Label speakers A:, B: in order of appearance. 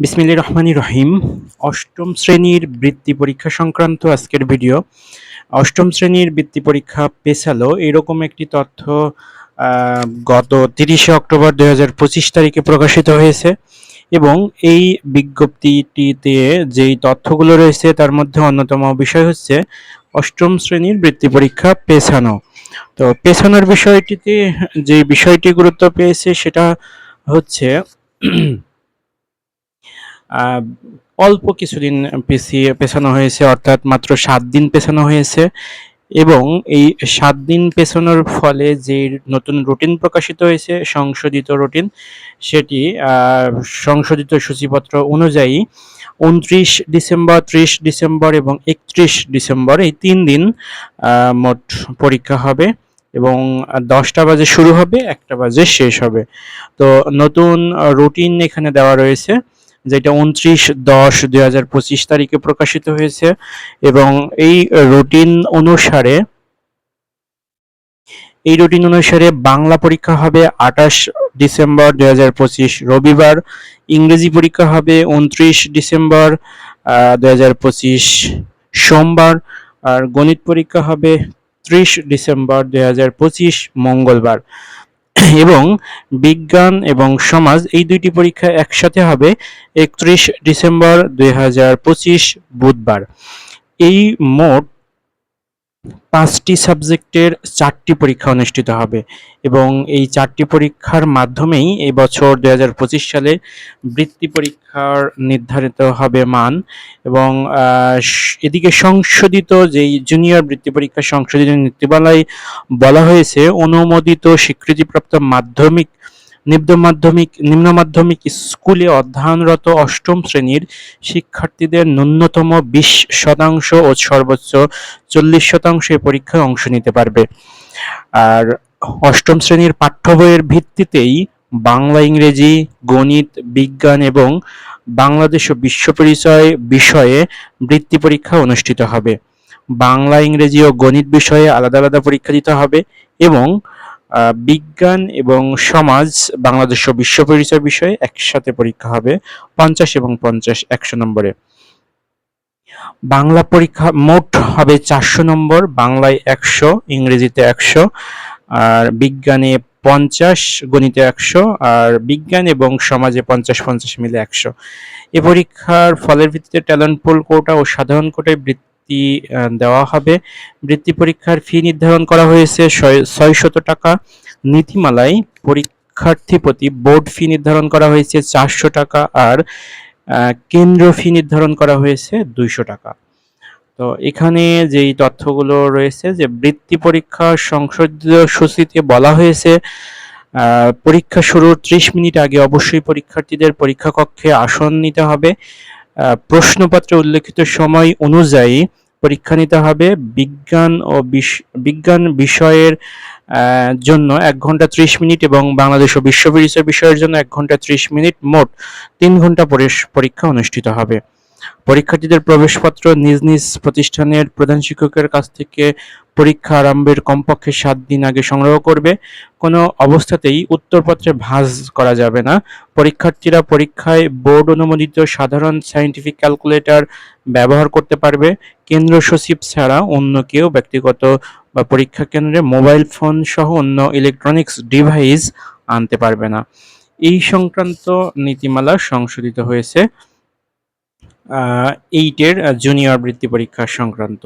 A: বিসমিল্লাহির রহমানির রহিম। অষ্টম শ্রেণির বৃত্তি পরীক্ষা সংক্রান্ত আজকের ভিডিও। অষ্টম শ্রেণির বৃত্তি পরীক্ষা পেছালো। এরকম একটি তথ্য গত তিরিশে অক্টোবর দুই হাজার পঁচিশ তারিখে প্রকাশিত হয়েছে এবং এই বিজ্ঞপ্তিটিতে যেই তথ্যগুলো রয়েছে তার মধ্যে অন্যতম বিষয় হচ্ছে অষ্টম শ্রেণির বৃত্তি পরীক্ষা পেছানো। তো পেছানোর বিষয়টিতে যে বিষয়টি গুরুত্ব পেয়েছে সেটা হচ্ছে অল্প কিছুদিন পিছিয়ে পেছানো হয়েছে, অর্থাৎ মাত্র সাত দিন পেছানো হয়েছে। এবং এই সাত দিন পেছানোর ফলে যে নতুন রুটিন প্রকাশিত হয়েছে, সংশোধিত রুটিন সেটি সংশোধিত সূচিপত্র অনুযায়ী উনত্রিশ ডিসেম্বর, ত্রিশ ডিসেম্বর এবং একত্রিশ ডিসেম্বর এই তিন দিন মোট পরীক্ষা হবে এবং দশটা বাজে শুরু হবে, একটা বাজে শেষ হবে। তো নতুন রুটিন এখানে দেওয়া রয়েছে। যেটা উনত্রিশ দশ দুই হাজার পঁচিশ তারিখে প্রকাশিত হয়েছে এবং এই রুটিন অনুসারে, এই রুটিন অনুসারে বাংলা পরীক্ষা হবে আঠাশ ডিসেম্বর দুই হাজার পঁচিশ, রবিবার ইংরেজি পরীক্ষা হবে উনত্রিশ ডিসেম্বর দুই হাজার পঁচিশ, সোমবার আর গণিত পরীক্ষা হবে ত্রিশ ডিসেম্বর দুই হাজার পঁচিশ, মঙ্গলবার। এবং বিজ্ঞান এবং সমাজ এই দুইটি পরীক্ষা একসাথে হবে একত্রিশ ডিসেম্বর দুই হাজার পঁচিশ বুধবার। এই মোট পাঁচটি সাবজেক্টের চারটি পরীক্ষা অনুষ্ঠিত হবে এবং এই চারটি পরীক্ষার মাধ্যমেই এই বছর পঁচিশ সালে বৃত্তি পরীক্ষার নির্ধারিত হবে মান এবং এদিকে সংশোধিত যেই জুনিয়র বৃত্তি পরীক্ষা সংশোধিত নীতিমালায় বলা হয়েছে, অনুমোদিত স্বীকৃতিপ্রাপ্ত মাধ্যমিক নিম্ন মাধ্যমিক নিম্ন মাধ্যমিক স্কুলে অধ্যয়নরত অষ্টম শ্রেণির শিক্ষার্থীদের ন্যূনতম বিশ শতাংশ ও সর্বোচ্চ চল্লিশ শতাংশ পরীক্ষায় অংশ নিতে পারবে। আর অষ্টম শ্রেণির পাঠ্য বইয়ের ভিত্তিতেই বাংলা, ইংরেজি, গণিত, বিজ্ঞান এবং বাংলাদেশ ও বিশ্ব পরিচয় বিষয়ে বৃত্তি পরীক্ষা অনুষ্ঠিত হবে। বাংলা, ইংরেজি ও গণিত বিষয়ে আলাদা আলাদা পরীক্ষা দিতে হবে এবং বিজ্ঞান এবং সমাজ বাংলাদেশ ও বিশ্ব পরিচয় বিষয়ে একসাথে পরীক্ষা হবে পঞ্চাশ এবং পঞ্চাশ একশো নম্বরে। বাংলা পরীক্ষা মোট হবে চারশো নম্বর, বাংলায় একশো, ইংরেজিতে একশো, আর বিজ্ঞানে পঞ্চাশ, গণিতে একশো, আর বিজ্ঞান এবং সমাজে পঞ্চাশ পঞ্চাশ মিলে একশো। এ পরীক্ষার ফলের ভিত্তিতে ট্যালেন্ট পুল কোটা ও সাধারণ কোটায় বৃত্তি আহ, দেওয়া হবে। বৃত্তি পরীক্ষার ফি নির্ধারণ করা হয়েছে ছয়শত টাকা। নীতিমালায় পরীক্ষার্থী প্রতি বোর্ড ফি নির্ধারণ করা হয়েছে চারশো টাকা আর কেন্দ্র ফি নির্ধারণ করা হয়েছে দুইশো টাকা। তো এখানে যেই তথ্যগুলো রয়েছে যে বৃত্তি পরীক্ষা সংসদীয় সূচিতে বলা হয়েছে পরীক্ষা শুরুর ত্রিশ মিনিট আগে অবশ্যই পরীক্ষার্থীদের পরীক্ষা কক্ষে আসন নিতে হবে। প্রশ্নপত্রে উল্লেখিত সময় অনুযায়ী পরীক্ষা নিতে হবে বিজ্ঞান ও বিজ্ঞান বিষয়ের জন্য এক ঘণ্টা ত্রিশ মিনিট এবং বাংলাদেশ ও বিশ্ব পরিচয় বিষয়ের জন্য এক ঘণ্টা ত্রিশ মিনিট মোট তিন ঘণ্টা পরীক্ষা অনুষ্ঠিত হবে। পরীক্ষার্থীদের প্রবেশপত্র নিজ নিজ প্রতিষ্ঠানের প্রধান শিক্ষকের কাছ থেকে পরীক্ষা আরম্ভের কমপক্ষে সাত দিন আগে সংগ্রহ করবে। কোনো অবস্থাতেই উত্তরপত্রে ভাঁজ করা যাবে না। পরীক্ষার্থীরা পরীক্ষায় বোর্ড অনুমোদিত সাধারণ সায়েন্টিফিক ক্যালকুলেটর ব্যবহার করতে পারবে। কেন্দ্র সচিব ছাড়া অন্য কেউ ব্যক্তিগত বা পরীক্ষা কেন্দ্রে মোবাইল ফোন সহ অন্য ইলেকট্রনিক্স ডিভাইস আনতে পারবে না। এই সংক্রান্ত নীতিমালা সংশোধিত হয়েছে। এইটের জুনিয়র বৃত্তি পরীক্ষা সংক্রান্ত।